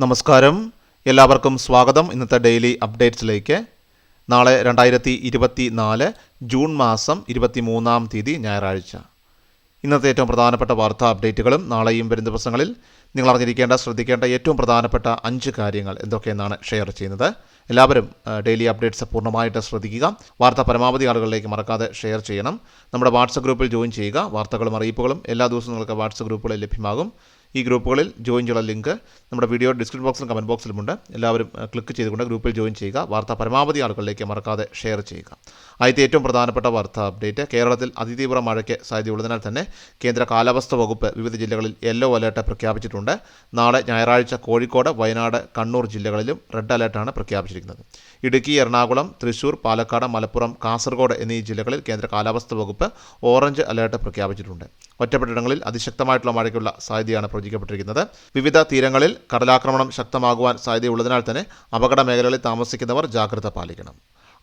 നമസ്കാരം. എല്ലാവർക്കും സ്വാഗതം. ഇന്നത്തെ ഡെയിലി അപ്ഡേറ്റ്സിലേക്ക്. നാളെ രണ്ടായിരത്തി ഇരുപത്തി നാല് ജൂൺ മാസം ഇരുപത്തി മൂന്നാം തീയതി ഞായറാഴ്ച. ഇന്നത്തെ ഏറ്റവും പ്രധാനപ്പെട്ട വാർത്താ അപ്ഡേറ്റുകളും നാളെയും വരും ദിവസങ്ങളിൽ നിങ്ങൾ അറിഞ്ഞിരിക്കേണ്ട ശ്രദ്ധിക്കേണ്ട ഏറ്റവും പ്രധാനപ്പെട്ട അഞ്ച് കാര്യങ്ങൾ എന്തൊക്കെയെന്നാണ് ഷെയർ ചെയ്യുന്നത്. എല്ലാവരും ഡെയിലി അപ്ഡേറ്റ്സ് പൂർണമായിട്ട് ശ്രദ്ധിക്കുക. വാർത്ത പരമാവധി ആളുകളിലേക്ക് മറക്കാതെ ഷെയർ ചെയ്യണം. നമ്മുടെ വാട്സപ്പ് ഗ്രൂപ്പിൽ ജോയിൻ ചെയ്യുക. വാർത്തകളും അറിയിപ്പുകളും എല്ലാ ദിവസവും നിങ്ങൾക്ക് വാട്സപ്പ് ഗ്രൂപ്പുകളിൽ ലഭ്യമാകും. ഈ ഗ്രൂപ്പുകളിൽ ജോയിൻ ചെയ്യാനുള്ള ലിങ്ക് നമ്മുടെ വീഡിയോ ഡിസ്ക്രിപ്ഷൻ ബോക്സിലും കമന്റ് ബോക്സിലുമുണ്ട്. എല്ലാവരും ക്ലിക്ക് ചെയ്തുകൊണ്ട് ഗ്രൂപ്പിൽ ജോയിൻ ചെയ്യുക. വാർത്ത പരമാവധി ആളുകളിലേക്ക് മറക്കാതെ ഷെയർ ചെയ്യുക. ആദ്യത്തെ ഏറ്റവും പ്രധാനപ്പെട്ട വാർത്ത അപ്ഡേറ്റ് കേരളത്തിൽ അതിതീവ്ര മഴയ്ക്ക് സാധ്യതയുള്ളതിനാൽ തന്നെ കേന്ദ്ര കാലാവസ്ഥ വകുപ്പ് വിവിധ ജില്ലകളിൽ യെല്ലോ അലേർട്ട് പ്രഖ്യാപിച്ചിട്ടുണ്ട്. നാളെ ഞായറാഴ്ച കോഴിക്കോട് വയനാട് കണ്ണൂർ ജില്ലകളിലും റെഡ് അലേർട്ടാണ് പ്രഖ്യാപിച്ചിരിക്കുന്നത്. ഇടുക്കി എറണാകുളം തൃശൂർ പാലക്കാട് മലപ്പുറം കാസർഗോഡ് എന്നീ ജില്ലകളിൽ കേന്ദ്ര കാലാവസ്ഥ വകുപ്പ് ഓറഞ്ച് അലേർട്ട് പ്രഖ്യാപിച്ചിട്ടുണ്ട്. ഒറ്റപ്പെട്ടിടങ്ങളിൽ അതിശക്തമായിട്ടുള്ള മഴയ്ക്കുള്ള സാധ്യതയാണ് പ്രവചിക്കപ്പെട്ടിരിക്കുന്നത്. വിവിധ തീരങ്ങളിൽ കടലാക്രമണം ശക്തമാകുവാൻ സാധ്യതയുള്ളതിനാൽ തന്നെ അപകട മേഖലകളിൽ താമസിക്കുന്നവർ ജാഗ്രത പാലിക്കണം.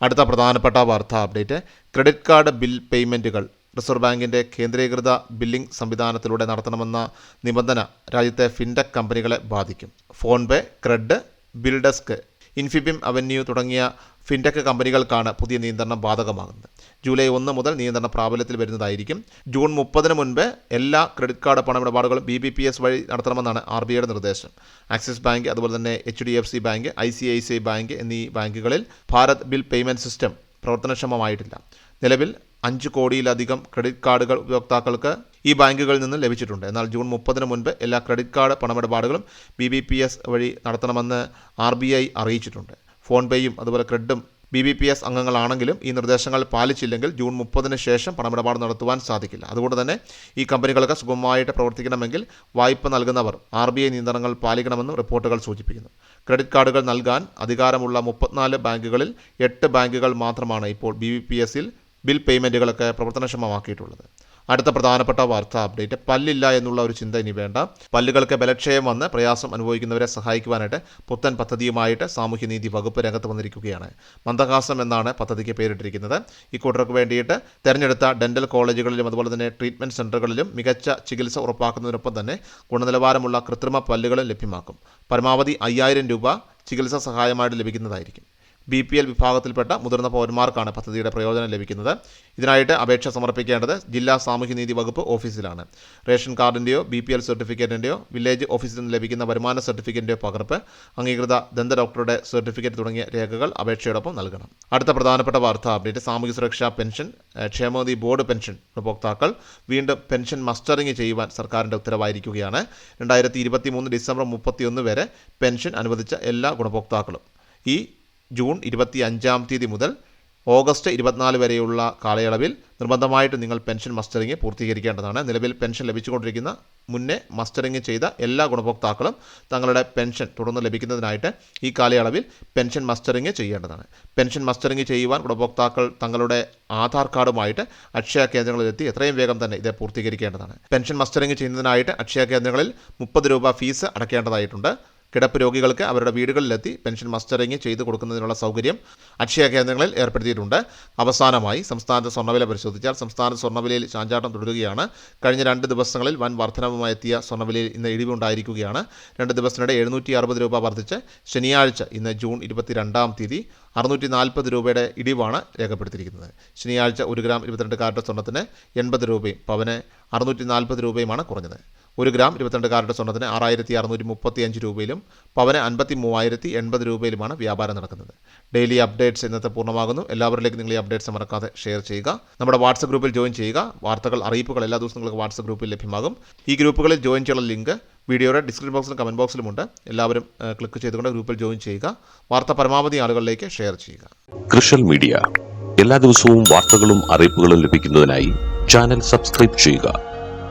അടുത്ത പ്രധാനപ്പെട്ട വാർത്താ അപ്ഡേറ്റ്. ക്രെഡിറ്റ് കാർഡ് ബിൽ പേയ്മെന്റുകൾ റിസർവ് ബാങ്കിന്റെ കേന്ദ്രീകൃത ബില്ലിംഗ് സംവിധാനത്തിലൂടെ നടത്തണമെന്ന നിബന്ധന രാജ്യത്തെ ഫിൻടെക് കമ്പനികളെ ബാധിക്കും. PhonePe CRED BillDesk Infibeam Avenue തുടങ്ങിയ ഫിൻടെക് കമ്പനികൾക്കാണ് പുതിയ നിയന്ത്രണം ബാധകമാകുന്നത്. ജൂലൈ ഒന്ന് മുതൽ നിയന്ത്രണം പ്രാബല്യത്തിൽ വരുന്നതായിരിക്കും. ജൂൺ മുപ്പതിന് മുൻപ് എല്ലാ ക്രെഡിറ്റ് കാർഡ് പണമിടപാടുകളും ബി ബി പി എസ് വഴി നടത്തണമെന്നാണ് ആർ ബി ഐയുടെ നിർദ്ദേശം. ആക്സിസ് ബാങ്ക് അതുപോലെ തന്നെ H D F C bank I C I C I bank എന്നീ ബാങ്കുകളിൽ ഭാരത് ബിൽ പേയ്മെന്റ് സിസ്റ്റം പ്രവർത്തനക്ഷമമായിട്ടില്ല. നിലവിൽ അഞ്ച് കോടിയിലധികം ക്രെഡിറ്റ് കാർഡുകൾ ഉപയോക്താക്കൾക്ക് ഈ ബാങ്കുകളിൽ നിന്ന് ലഭിച്ചിട്ടുണ്ട്. എന്നാൽ ജൂൺ മുപ്പതിന് മുൻപ് എല്ലാ ക്രെഡിറ്റ് കാർഡ് പണമിടപാടുകളും ബി ബി പി എസ് വഴി നടത്തണമെന്ന് ആർ ബി ഐ അറിയിച്ചിട്ടുണ്ട്. ഫോൺ പേയും അതുപോലെ ക്രെഡും ബി ബി പി എസ് അംഗങ്ങളാണെങ്കിലും ഈ നിർദ്ദേശങ്ങൾ പാലിച്ചില്ലെങ്കിൽ ജൂൺ മുപ്പതിന് ശേഷം പണമിടപാട് നടത്തുവാൻ സാധിക്കില്ല. അതുകൊണ്ട് തന്നെ ഈ കമ്പനികൾക്ക് സുഗമമായിട്ട് പ്രവർത്തിക്കണമെങ്കിൽ വായ്പ നൽകുന്നവർ ആർ ബി ഐ നിയന്ത്രണങ്ങൾ പാലിക്കണമെന്നും റിപ്പോർട്ടുകൾ സൂചിപ്പിക്കുന്നു. ക്രെഡിറ്റ് കാർഡുകൾ നൽകാൻ അധികാരമുള്ള മുപ്പത്തിനാല് ബാങ്കുകളിൽ എട്ട് ബാങ്കുകൾ മാത്രമാണ് ഇപ്പോൾ ബി ബി പി എസിൽ ബിൽ പേയ്മെന്റുകളൊക്കെ പ്രവർത്തനക്ഷമമാക്കിയിട്ടുള്ളത്. അടുത്ത പ്രധാനപ്പെട്ട വാർത്ത അപ്ഡേറ്റ് പല്ലില്ല എന്നുള്ള ഒരു ചിന്ത ഇനി വേണ്ട. പല്ലുകൾക്ക് ബലക്ഷയം വന്ന് പ്രയാസം അനുഭവിക്കുന്നവരെ സഹായിക്കുവാനായിട്ട് പുത്തൻ പദ്ധതിയുമായിട്ട് സാമൂഹ്യനീതി വകുപ്പ് രംഗത്ത് വന്നിരിക്കുകയാണ്. മന്ദഹാസം എന്നാണ് പദ്ധതിക്ക് പേരിട്ടിരിക്കുന്നത്. ഇക്കൂട്ടർക്ക് വേണ്ടിയിട്ട് തെരഞ്ഞെടുത്ത ഡെന്റൽ കോളേജുകളിലും അതുപോലെ തന്നെ ട്രീറ്റ്മെന്റ് സെന്ററുകളിലും മികച്ച ചികിത്സ ഉറപ്പാക്കുന്നതിനൊപ്പം തന്നെ ഗുണനിലവാരമുള്ള കൃത്രിമ പല്ലുകളും ലഭ്യമാക്കും. പരമാവധി അയ്യായിരം രൂപ ചികിത്സാ സഹായമായിട്ട് ലഭിക്കുന്നതായിരിക്കും. ബി പി എൽ വിഭാഗത്തിൽപ്പെട്ട മുതിർന്ന പൗരന്മാർക്കാണ് പദ്ധതിയുടെ പ്രയോജനം ലഭിക്കുന്നത്. ഇതിനായിട്ട് അപേക്ഷ സമർപ്പിക്കേണ്ടത് ജില്ലാ സാമൂഹ്യനീതി വകുപ്പ് ഓഫീസിലാണ്. റേഷൻ കാർഡിന്റെയോ ബി പി എൽ സർട്ടിഫിക്കറ്റിന്റെയോ വില്ലേജ് ഓഫീസിൽ നിന്ന് ലഭിക്കുന്ന വരുമാന സർട്ടിഫിക്കറ്റിന്റെയോ പകർപ്പ് അംഗീകൃത ദന്ത ഡോക്ടറുടെ സർട്ടിഫിക്കറ്റ് തുടങ്ങിയ രേഖകൾ അപേക്ഷയോടൊപ്പം നൽകണം. അടുത്ത പ്രധാനപ്പെട്ട വാർത്ത അപ്ഡേറ്റ് സാമൂഹ്യ സുരക്ഷാ പെൻഷൻ ക്ഷേമനിധി ബോർഡ് പെൻഷൻ ഉപഭോക്താക്കൾ വീണ്ടും പെൻഷൻ മസ്റ്ററിംഗ് ചെയ്യുവാൻ സർക്കാരിന്റെ ഉത്തരവായിരിക്കുകയാണ്. രണ്ടായിരത്തി ഇരുപത്തി മൂന്ന് ഡിസംബർ മുപ്പത്തിയൊന്ന് വരെ പെൻഷൻ അനുവദിച്ച എല്ലാ ഗുണഭോക്താക്കളും ഈ ജൂൺ ഇരുപത്തി അഞ്ചാം തീയതി മുതൽ ഓഗസ്റ്റ് ഇരുപത്തിനാല് വരെയുള്ള കാലയളവിൽ നിർബന്ധമായിട്ട് നിങ്ങൾ പെൻഷൻ മസ്റ്ററിങ് പൂർത്തീകരിക്കേണ്ടതാണ്. നിലവിൽ പെൻഷൻ ലഭിച്ചുകൊണ്ടിരിക്കുന്ന മുന്നേ മസ്റ്ററിങ് ചെയ്ത എല്ലാ ഗുണഭോക്താക്കളും തങ്ങളുടെ പെൻഷൻ തുടർന്ന് ലഭിക്കുന്നതിനായിട്ട് ഈ കാലയളവിൽ പെൻഷൻ മസ്റ്ററിങ് ചെയ്യേണ്ടതാണ്. പെൻഷൻ മസ്റ്ററിങ് ചെയ്യുവാൻ ഗുണഭോക്താക്കൾ തങ്ങളുടെ ആധാർ കാർഡുമായിട്ട് അക്ഷയ കേന്ദ്രങ്ങളിലെത്തി എത്രയും വേഗം തന്നെ ഇത് പൂർത്തീകരിക്കേണ്ടതാണ്. പെൻഷൻ മസ്റ്ററിങ് ചെയ്യുന്നതിനായിട്ട് അക്ഷയ കേന്ദ്രങ്ങളിൽ മുപ്പത് രൂപ ഫീസ് അടയ്ക്കേണ്ടതായിട്ടുണ്ട്. കിടപ്പ് രോഗികൾക്ക് അവരുടെ വീടുകളിലെത്തി പെൻഷൻ മസ്റ്ററിങ് ചെയ്തു കൊടുക്കുന്നതിനുള്ള സൗകര്യം അക്ഷയ കേന്ദ്രങ്ങളിൽ ഏർപ്പെടുത്തിയിട്ടുണ്ട്. അവസാനമായി സംസ്ഥാനത്തെ സ്വർണവില പരിശോധിച്ചാൽ സംസ്ഥാന സ്വർണവിലയിൽ ചാഞ്ചാട്ടം തുടരുകയാണ്. കഴിഞ്ഞ രണ്ട് ദിവസങ്ങളിൽ വൻ വർധനവുമായി എത്തിയ സ്വർണവിലയിൽ ഇന്ന് ഇടിവുണ്ടായിരിക്കുകയാണ്. രണ്ട് ദിവസത്തിനിടെ എഴുന്നൂറ്റി അറുപത് രൂപ വർദ്ധിച്ച് ശനിയാഴ്ച ഇന്ന് ജൂൺ ഇരുപത്തിരണ്ടാം തീയതി അറുന്നൂറ്റി നാൽപ്പത് രൂപയുടെ ഇടിവാണ് രേഖപ്പെടുത്തിയിരിക്കുന്നത്. ശനിയാഴ്ച ഒരു ഗ്രാം ഇരുപത്തിരണ്ട് കാരറ്റ് സ്വർണത്തിന് എൺപത് രൂപയും പവന് അറുന്നൂറ്റി നാൽപ്പത് രൂപയുമാണ് കുറഞ്ഞത്. ഒരു ഗ്രാം ഇരുപത്തിരണ്ട് കാരറ്റ് സ്വർണത്തിന് ആറായിരത്തി അറുന്നൂറ്റി മുപ്പത്തി അഞ്ച് രൂപയിലും പവന് അൻപത്തി മൂവായിരത്തി എൺപത് രൂപയിലുമാണ് വ്യാപാരം നടക്കുന്നത്. ഡെയിലി അപ്ഡേറ്റ്സ് ഇന്നത്തെ പൂർണമാകുന്നു. എല്ലാവരിലേക്കും നിങ്ങൾ ഈ അപ്ഡേറ്റ്സ് മറക്കാതെ ഷെയർ ചെയ്യുക. നമ്മുടെ വാട്സപ്പ് ഗ്രൂപ്പിൽ ജോയിൻ ചെയ്യുക. വാർത്തകൾ അറിയിപ്പുകൾ എല്ലാ ദിവസവും നിങ്ങൾക്ക് വാട്സപ്പ് ഗ്രൂപ്പിൽ ലഭ്യമാകും. ഈ ഗ്രൂപ്പുകളിൽ ജോയിൻ ചെയ്യാനുള്ള ലിങ്ക് വീഡിയോയുടെ ഡിസ്ക്രിപ്ഷൻ ബോക്സിലും കമന്റ് ബോക്സിലുമുണ്ട് എല്ലാവരും ക്ലിക്ക് ചെയ്തുകൊണ്ട് ഗ്രൂപ്പിൽ ജോയിൻ ചെയ്യുക. വാർത്ത പരമാവധി ആളുകളിലേക്ക് ഷെയർ ചെയ്യുക. Social media. എല്ലാ ദിവസവും വാർത്തകളും അറിയിപ്പുകളും ലഭിക്കുന്നതിനായി ചാനൽ സബ്സ്ക്രൈബ് ചെയ്യുക.